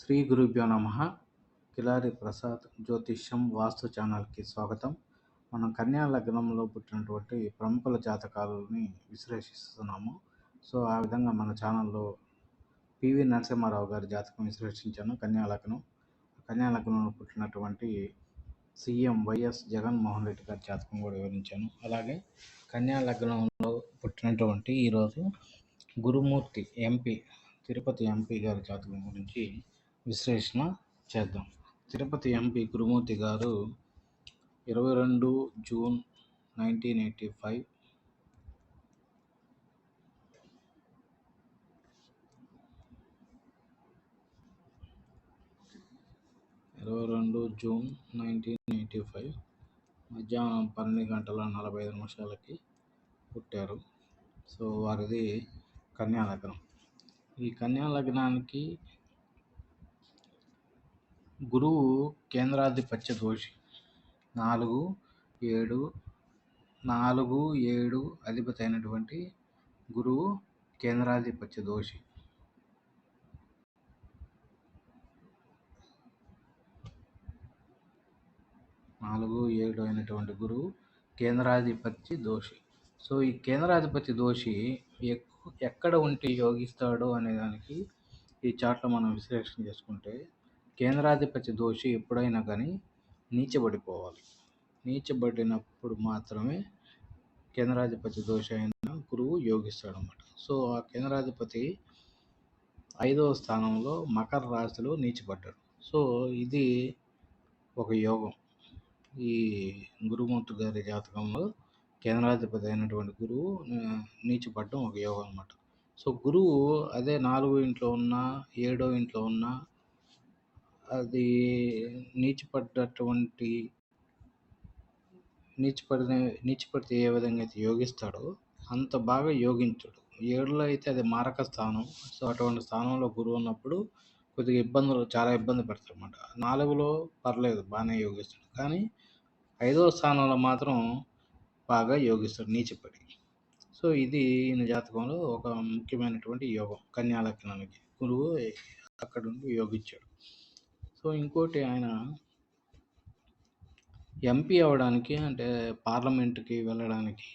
శ్రీ గురుభ్యో నమ. కిలారి ప్రసాద్ జ్యోతిష్యం వాస్తు ఛానల్కి స్వాగతం. మనం కన్యా లగ్నంలో పుట్టినటువంటి ప్రముఖుల జాతకాలని విశ్లేషిస్తున్నాము. సో ఆ విధంగా మన ఛానల్లో పివి నరసింహారావు గారి జాతకం విశ్లేషించాను కన్యా లగ్నం. కన్యా లగ్నంలో పుట్టినటువంటి సీఎం వైఎస్ జగన్మోహన్ రెడ్డి గారి జాతకం కూడా వివరించాను. అలాగే కన్యా లగ్నంలో పుట్టినటువంటి ఈరోజు గురుమూర్తి ఎంపీ తిరుపతి ఎంపీ గారి జాతకం గురించి విశ్లేషణ చేద్దాం. తిరుపతి ఎంపీ గురుమూర్తి గారు ఇరవై రెండు జూన్ నైన్టీన్ ఎయిటీ ఫైవ్ ఇరవై రెండు జూన్ నైన్టీన్ ఎయిటీ ఫైవ్ మధ్యాహ్నం పన్నెండు గంటల నలభై ఐదు నిమిషాలకి పుట్టారు. సో వారిది కన్యా లగ్నం ఈ కన్యా లగ్నానికి గురువు కేంద్రాధిపత్య దోషి. నాలుగు ఏడు నాలుగు ఏడు అధిపతి అయినటువంటి గురువు కేంద్రాధిపత్య దోషి. నాలుగు ఏడు అయినటువంటి గురువు కేంద్రాధిపత్య దోషి. సో ఈ కేంద్రాధిపతి దోషి ఎక్కు ఎక్కడ ఉంటే యోగిస్తాడో అనే దానికి ఈ చాట్లో మనం విశ్లేషణ చేసుకుంటే కేంద్రాధిపతి దోషి ఎప్పుడైనా కానీ నీచబడిపోవాలి. నీచబడినప్పుడు మాత్రమే కేంద్రాధిపతి దోషి అయిన గురువు యోగిస్తాడు అనమాట సో ఆ కేంద్రాధిపతి ఐదవ స్థానంలో మకర రాశిలో నీచబడ్డాడు. సో ఇది ఒక యోగం. ఈ గురుమూర్తి గారి జాతకంలో కేంద్రాధిపతి అయినటువంటి గురువు నీచిపడడం ఒక యోగం అనమాట సో గురువు అదే నాలుగో ఇంట్లో ఉన్న ఏడో ఇంట్లో ఉన్న అది నీచిపడ్డటువంటి నీచిపడిన నీచిపడితే ఏ విధంగా అయితే యోగిస్తాడో అంత బాగా యోగించడు. ఏడులో అయితే అది మారక స్థానం. సో అటువంటి స్థానంలో గురువు ఉన్నప్పుడు కొద్దిగా ఇబ్బందులు చాలా ఇబ్బంది పెడతాడు అనమాట నాలుగులో పర్లేదు బాగానే యోగిస్తాడు. కానీ ఐదవ స్థానంలో మాత్రం బాగా యోగిస్తాడు నీచిపడి. సో ఇది ఈయన జాతకంలో ఒక ముఖ్యమైనటువంటి యోగం కన్యా గురువు అక్కడ నుండి యోగించాడు. సో ఇంకోటి ఆయన ఎంపీ అవ్వడానికి అంటే పార్లమెంట్కి వెళ్ళడానికి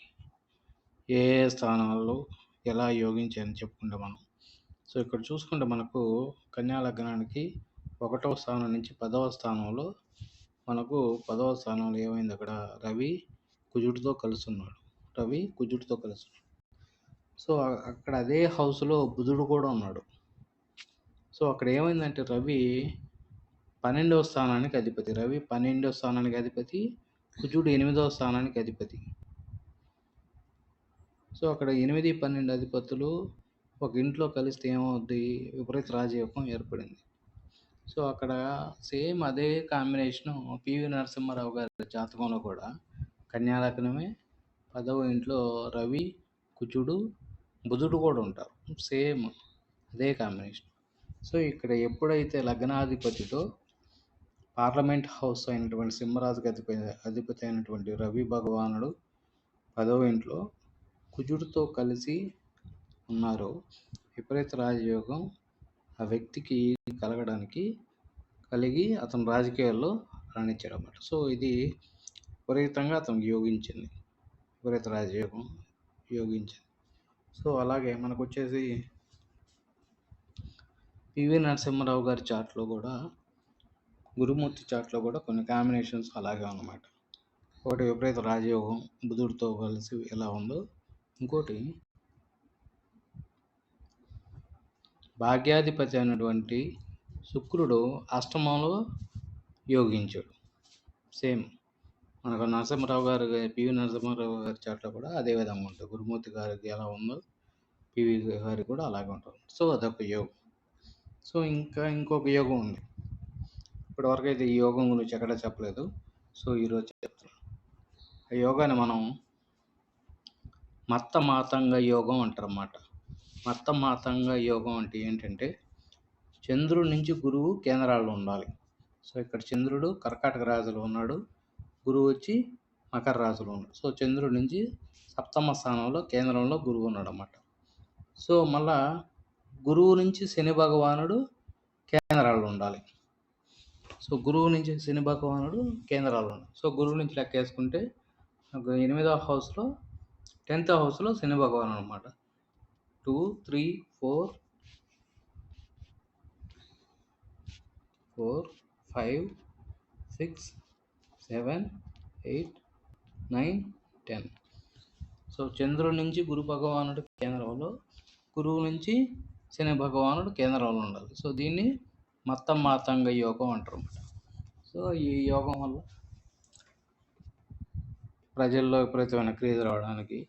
ఏ ఏ స్థానాల్లో ఎలా యోగించాయని చెప్పుకుంటే మనం. సో ఇక్కడ చూసుకుంటే మనకు కన్యా లగ్నానికి ఒకటవ స్థానం నుంచి పదవ స్థానంలో మనకు పదవ స్థానంలో ఏమైంది అక్కడ? రవి కుజుడితో కలిసి ఉన్నాడు రవి కుజుడితో కలిసి ఉన్నాడు సో అక్కడ అదే హౌస్లో బుధుడు కూడా ఉన్నాడు. సో అక్కడ ఏమైందంటే రవి పన్నెండవ స్థానానికి అధిపతి. రవి పన్నెండవ స్థానానికి అధిపతి. కుజుడు ఎనిమిదవ స్థానానికి అధిపతి. సో అక్కడ ఎనిమిది పన్నెండు అధిపతులు ఒక ఇంట్లో కలిస్తే ఏమవుద్ది? విపరీత రాజయోగం ఏర్పడింది. సో అక్కడ సేమ్ అదే కాంబినేషను పివి నరసింహారావు గారి జాతకంలో కూడా. కన్యాలగ్నమే పదవ ఇంట్లో రవి కుజుడు బుధుడు కూడా ఉంటారు. సేమ్ అదే కాంబినేషన్. సో ఇక్కడ ఎప్పుడైతే లగ్నాధిపతితో పార్లమెంట్ హౌస్ అయినటువంటి సింహరాజుకి అధిపతి అధిపతి అయినటువంటి రవి భగవానుడు పదవ ఇంట్లో కుజుడితో కలిసి ఉన్నారో. విపరీత రాజయోగం ఆ వ్యక్తికి కలగడానికి కలిగి అతను రాజకీయాల్లో రాణించాడు అన్నమాట సో ఇది విపరీతంగా అతనికి యోగించింది. విపరీత రాజయోగం యోగించింది. సో అలాగే మనకు వచ్చేసి పివి నరసింహారావు గారి చాట్లో కూడా గురుమూర్తి చాట్లో కూడా కొన్ని కాంబినేషన్స్ అలాగే అన్నమాట. ఒకటి విపరీత రాజయోగం బుధుడితో కలిసి ఎలా ఉందో. ఇంకోటి భాగ్యాధిపతి అయినటువంటి శుక్రుడు అష్టమంలో యోగించాడు. సేమ్ మనకు నరసింహరావు గారు పివి నరసింహారావు గారి చాట్లో కూడా అదే విధంగా ఉంటుంది. గురుమూర్తి గారికి ఎలా ఉందో పివి గారికి కూడా అలాగే ఉంటుంది. సో అదొక యోగం. సో ఇంకా ఇంకొక యోగం ఉంది. ఇప్పటివరకు అయితే ఈ యోగం గురించి ఎక్కడ చెప్పలేదు. సో ఈరోజు చెప్తున్నాను ఆ యోగాన్ని మనం మత్త మాతంగ యోగం అంటారన్నమాట. మత్త మాతంగ యోగం అంటే ఏంటంటే చంద్రుడి నుంచి గురువు కేంద్రాల్లో ఉండాలి. సో ఇక్కడ చంద్రుడు కర్కాటక రాజులో ఉన్నాడు. గురువు వచ్చి మకర రాజులో ఉన్నాడు. సో చంద్రుడి నుంచి సప్తమ స్థానంలో కేంద్రంలో గురువు ఉన్నాడు అన్నమాట సో మళ్ళా గురువు నుంచి శని భగవానుడు కేంద్రాల్లో ఉండాలి. సో గురువు నుంచి శని భగవానుడు కేంద్రాల్లో సో గురువు నుంచి లెక్క వేసుకుంటే ఒక ఎనిమిదవ హౌస్లో టెన్త్ హౌస్లో శని భగవానుడు అనమాట two three four four five six seven eight nine ten. So చంద్రుడి నుంచి గురు భగవానుడు కేంద్రంలో గురువు నుంచి శని భగవానుడు కేంద్రంలో ఉండాలి. సో దీన్ని మతం మాతంగ యోగం అంటారు సో ఈ యోగం వల్ల ప్రజల్లో విపరీతమైన క్రేజ్ రావడానికి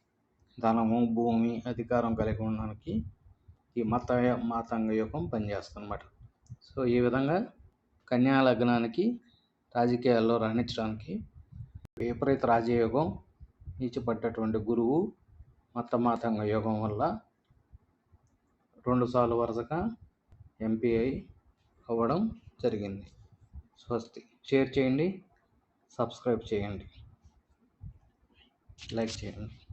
ధనము భూమి అధికారం కలిగి ఉండడానికి ఈ మత మాతంగ యోగం పనిచేస్తుందన్నమాట. సో ఈ విధంగా కన్యా లగ్నానికి రాజకీయాల్లో రాణించడానికి విపరీత రాజయోగం నీచిపడ్డటువంటి గురువు మతమాతంగ యోగం వల్ల రెండుసార్లు వరుసగా ఎంపీఐ అవ్వడం జరిగింది. స్వస్తి. షేర్ చేయండి. సబ్స్క్రైబ్ చేయండి. లైక్ చేయండి.